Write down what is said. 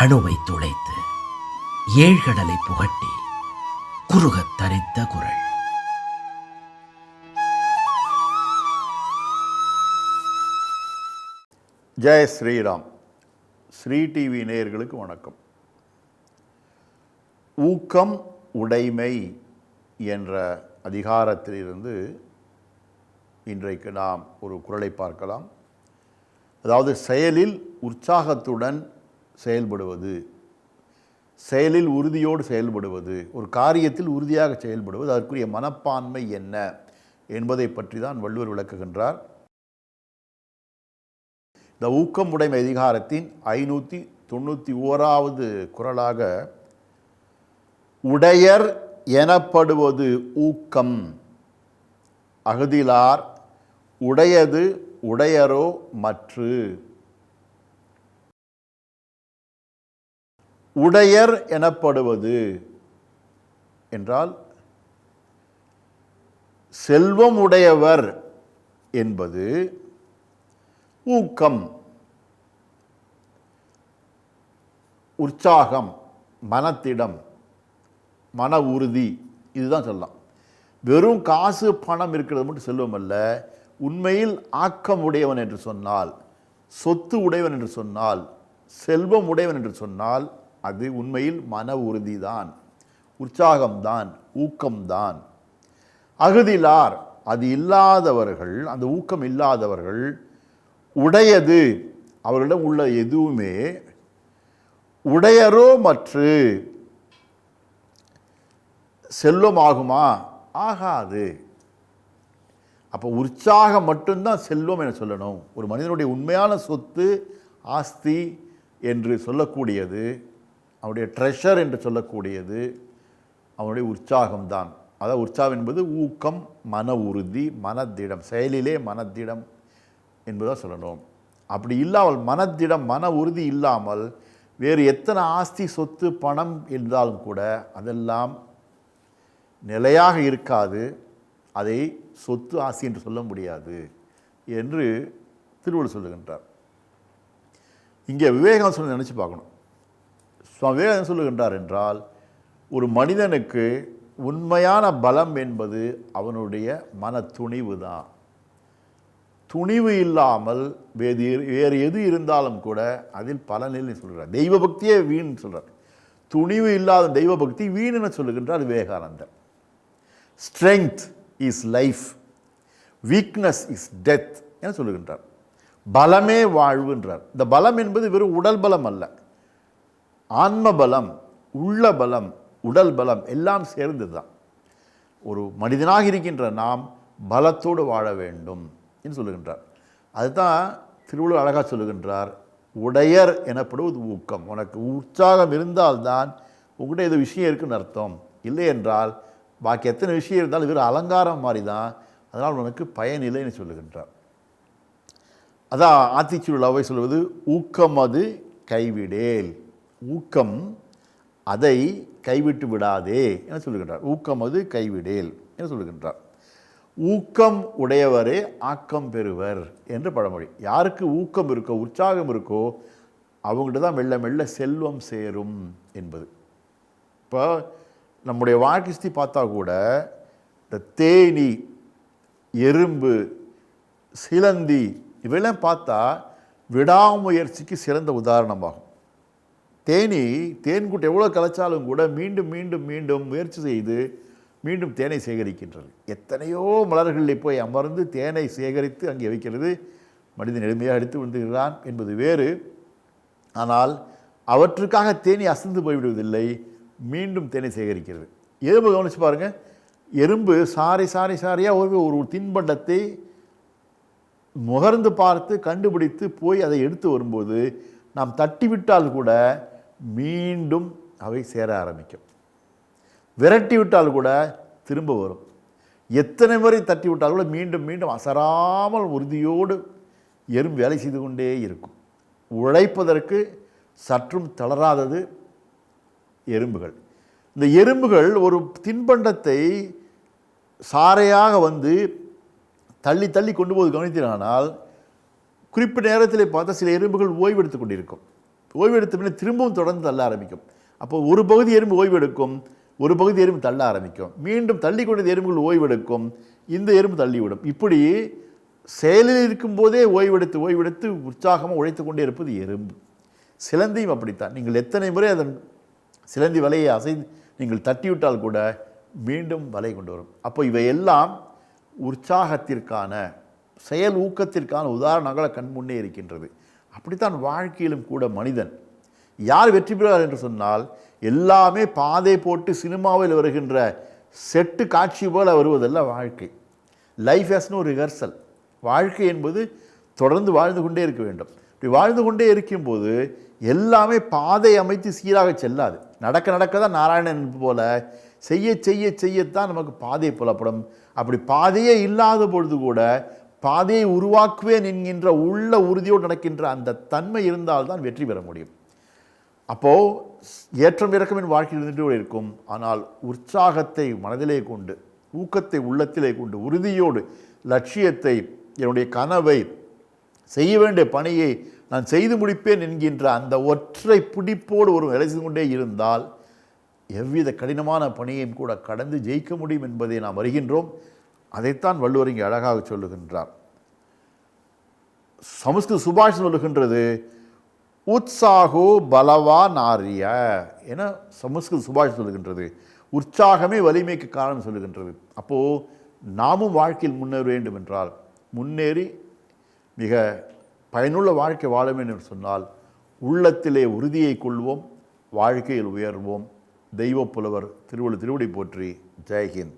அணுவை துளைத்து ஏழ்கடலை புகட்டி குறுகத் தரித்த குரல். ஜெய ஸ்ரீராம். ஸ்ரீ டிவி நேயர்களுக்கு வணக்கம். ஊக்கம் உடைமை என்ற அதிகாரத்திலிருந்து இன்றைக்கு நாம் ஒரு குரலை பார்க்கலாம். அதாவது செயலில் உற்சாகத்துடன் செயல்படுவது. செயலில் உறுதியோடு செயல்படுவது. ஒரு காரியத்தில் உறுதியாக செயல்படுவது. அதற்குரிய மனப்பான்மை என்ன என்பதை பற்றி தான் வள்ளுவர் விளக்குகின்றார். இந்த ஊக்கம் உடைமை அதிகாரத்தின் ஐநூற்றி தொண்ணூற்றி ஓராவது குரலாக உடையர் எனப்படுவது ஊக்கம். அகுதிலார் உடையது உடையரோ மற்று. உடையர் எனப்படுவது. என்றால் செல்வம் உடையவர் என்பது ஊக்கம் உற்சாகம் மனத்திடம் மன உறுதி இதுதான் சொல்லலாம். வெறும் காசு பணம் இருக்கிறது மட்டும் செல்வம் அல்ல உண்மையில் ஆக்கம் உடையவன் என்று சொன்னால் சொத்து உடையவன் என்று சொன்னால் செல்வம் உடையவன் என்று சொன்னால் அது உண்மையில் மன உறுதிதான் உற்சாகம்தான் ஊக்கம்தான். அகுதிலார் அது இல்லாதவர்கள் அந்த ஊக்கம் இல்லாதவர்கள் உடையது. அவர்களிடம் உள்ள எதுவுமே உடையரோ மற்று செல்வமாகுமா? ஆகாது. அப்போ உற்சாகம் மட்டும்தான் செல்வம் என சொல்லணும். ஒரு மனிதனுடைய உண்மையான சொத்து ஆஸ்தி என்று சொல்லக்கூடியது. அவனுடைய ட்ரெஷர் என்று சொல்லக்கூடியது அவனுடைய உற்சாகம்தான். அதாவது உற்சாகம் என்பது ஊக்கம் மன உறுதி மனத்திடம் செயலிலே மனத்திடம் என்பதாக சொல்லணும். அப்படி இல்லாமல் மனத்திடம் மன உறுதி இல்லாமல் வேறு எத்தனை ஆஸ்தி சொத்து பணம் இருந்தாலும் கூட அதெல்லாம் நிலையாக இருக்காது. அதை சொத்து ஆஸ்தி என்று சொல்ல முடியாது என்று திருவள்ளுவர் சொல்லுகின்றார். இங்கே விவேகம் சொல்லி நினச்சி பார்க்கணும். சுவாமி விவேகம் சொல்லுகின்றார் என்றால் ஒரு மனிதனுக்கு உண்மையான பலம் என்பது அவனுடைய மன துணிவு தான் துணிவு இல்லாமல் வேறு வேறு எது இருந்தாலும் கூட அதில் பலனில்லை சொல்கிறார் தெய்வ பக்தியே வீண் சொல்கிறார் துணிவு இல்லாத தெய்வ பக்தி வீணுன்னு சொல்லுகின்றார் விவேகானந்தர். Strength is life weakness is death என சொல்லுகின்றார். பலமே வாழ்வுன்றார். இந்த பலம் என்பது வெறும் உடல் பலம் அல்ல. ஆன்ம பலம் உள்ள பலம் உடல் பலம் எல்லாம் சேர்ந்தது தான் ஒரு மனிதனாக இருக்கின்ற நாம் பலத்தோடு வாழ வேண்டும் என்று சொல்லுகின்றார். அதுதான் திருவள்ளுவர் அழகாக சொல்லுகின்றார் உடையர் எனப்படுவது ஊக்கம். உனக்கு உற்சாகம் இருந்தால்தான் உங்கள்கிட்ட ஏதோ விஷயம் இருக்குன்னு அர்த்தம். இல்லை என்றால் பாக்கி எத்தனை விஷயம் இருந்தாலும் வெறும் அலங்காரம் மாதிரி தான் அதனால் உனக்கு பயன் இல்லைன்னு சொல்லுகின்றார். அதான் ஆத்திச்சூழலாவை சொல்வது ஊக்கம் அது கைவிடேல். ஊக்கம் அதை கைவிட்டு விடாதே என சொல்லுகின்றார். ஊக்கம் அது கைவிடேல் என சொல்லுகின்றார். ஊக்கம் உடையவரே ஆக்கம் பெறுவர் என்று பழமொழி. யாருக்கு ஊக்கம் இருக்கோ உற்சாகம் இருக்கோ அவங்கள்ட்ட தான் மெல்ல மெல்ல செல்வம் சேரும் என்பது. இப்போ நம்முடைய வாழ்க்கை பார்த்தா கூட இந்த தேனி எறும்பு சிலந்தி இவையெல்லாம் பார்த்தா விடாமுயற்சிக்கு சிறந்த உதாரணமாகும். தேனி தேன்கூட்டு எவ்வளோ கலைச்சாலும் கூட மீண்டும் மீண்டும் மீண்டும் முயற்சி செய்து மீண்டும் தேனை சேகரிக்கின்றது. எத்தனையோ மலர்களில் போய் அமர்ந்து தேனை சேகரித்து அங்கே வைக்கிறது. மனிதன் எளிமையாக எடுத்து விழுந்துகிறான் என்பது வேறு. ஆனால் அவற்றுக்காக தேனி அசந்து போய்விடுவதில்லை. மீண்டும் தேனை சேகரிக்கிறது. எறும்பு கவனிச்சு பாருங்கள் எறும்பு சாரி சாரி சாரியாக ஒரு ஒரு தின்பண்டத்தை முகர்ந்து பார்த்து கண்டுபிடித்து போய் அதை எடுத்து வரும்போது நாம் தட்டிவிட்டால் கூட மீண்டும் அவை சேர ஆரம்பிக்கும். விரட்டி விட்டால் கூட திரும்ப வரும். எத்தனை முறை தட்டி விட்டால் கூட மீண்டும் மீண்டும் அசராமல் உறுதியோடு எறும் வேலை செய்து கொண்டே இருக்கும். உழைப்பதற்கு சற்றும் தளராதது எறும்புகள். இந்த எறும்புகள் ஒரு தின்பண்டத்தை சாரையாக வந்து தள்ளி தள்ளி கொண்டு போது கவனித்தீரானால் குறிப்பிட்ட நேரத்தில் பார்த்தா சில எறும்புகள் ஓய்வெடுத்து கொண்டிருக்கும். ஓய்வெடுத்த பின்னர் திரும்பவும் தொடர்ந்து தள்ள ஆரம்பிக்கும். அப்போ ஒரு பகுதி எறும்பு ஓய்வெடுக்கும் ஒரு பகுதி எறும்பு தள்ள ஆரம்பிக்கும். மீண்டும் தள்ளி கொண்டது எறும்புகள் ஓய்வெடுக்கும் இந்த எறும்பு தள்ளிவிடும். இப்படி செயலில் இருக்கும்போதே ஓய்வெடுத்து ஓய்வெடுத்து உற்சாகமாக உழைத்து கொண்டே இருப்பது எறும்பு. சிலந்தியும் அப்படித்தான். நீங்கள் எத்தனை முறை அதன் சிலந்தி வலையை அசை நீங்கள் தட்டிவிட்டால் கூட மீண்டும் வலை கொண்டு வரும். அப்போ இவையெல்லாம் உற்சாகத்திற்கான செயல் ஊக்கத்திற்கான உதாரணங்களை கண் முன்னே இருக்கின்றது. அப்படித்தான் வாழ்க்கையிலும் கூட மனிதன் யார் வெற்றி பெறுவார் என்று சொன்னால் எல்லாமே பாதை போட்டு சினிமாவில் வருகின்ற செட்டு காட்சி போல வருவதல்ல வாழ்க்கை. லைஃப் ஹேஸ்னு ஒரு ரிஹர்சல் வாழ்க்கை என்பது தொடர்ந்து வாழ்ந்து கொண்டே இருக்க வேண்டும். இப்படி வாழ்ந்து கொண்டே இருக்கும்போது எல்லாமே பாதை அமைத்து சீராக செல்லாது. நடக்க நடக்க தான் நாராயணன் போல செய்ய செய்ய செய்யத்தான் நமக்கு பாதை புலப்படும். அப்படி பாதையே இல்லாத பொழுது கூட பாதையை உருவாக்குவேன் என்கின்ற உள்ள உறுதியோடு நடக்கின்ற அந்த தன்மை இருந்தால்தான் வெற்றி பெற முடியும். அப்போது ஏற்றம் இறக்கம் என் வாழ்க்கையில் இருந்துட்டு இருக்கும். ஆனால் உற்சாகத்தை மனதிலே கொண்டு ஊக்கத்தை உள்ளத்திலே கொண்டு உறுதியோடு லட்சியத்தை என்னுடைய கனவை செய்ய வேண்டிய பணியை நான் செய்து முடிப்பேன் என்கின்ற அந்த ஒற்றை பிடிப்போடு ஒரு வேலை செய்து கொண்டே இருந்தால் எவ்வித கடினமான பணியையும் கூட கடந்து ஜெயிக்க முடியும் என்பதை நாம் அறிகின்றோம். அதைத்தான் வள்ளுவர் இங்கே அழகாக சொல்லுகின்றார். சமஸ்கிருத சுபாஷ் சொல்லுகின்றது உற்சாகோ பலவா நாரிய என சமஸ்கிருத சுபாஷ் சொல்லுகின்றது. உற்சாகமே வலிமைக்கு காரணம் சொல்லுகின்றது. அப்போது நாமும் வாழ்க்கையில் முன்னேற வேண்டும் என்றால் முன்னேறி மிக பயனுள்ள வாழ்க்கை வாழ வேண்டும் என்று சொன்னால் உள்ளத்திலே உறுதியை கொள்வோம் வாழ்க்கையில் உயர்வோம். தெய்வப் புலவர் திருவள்ளுவர் திருவடி போற்றி ஜெயஹிந்த்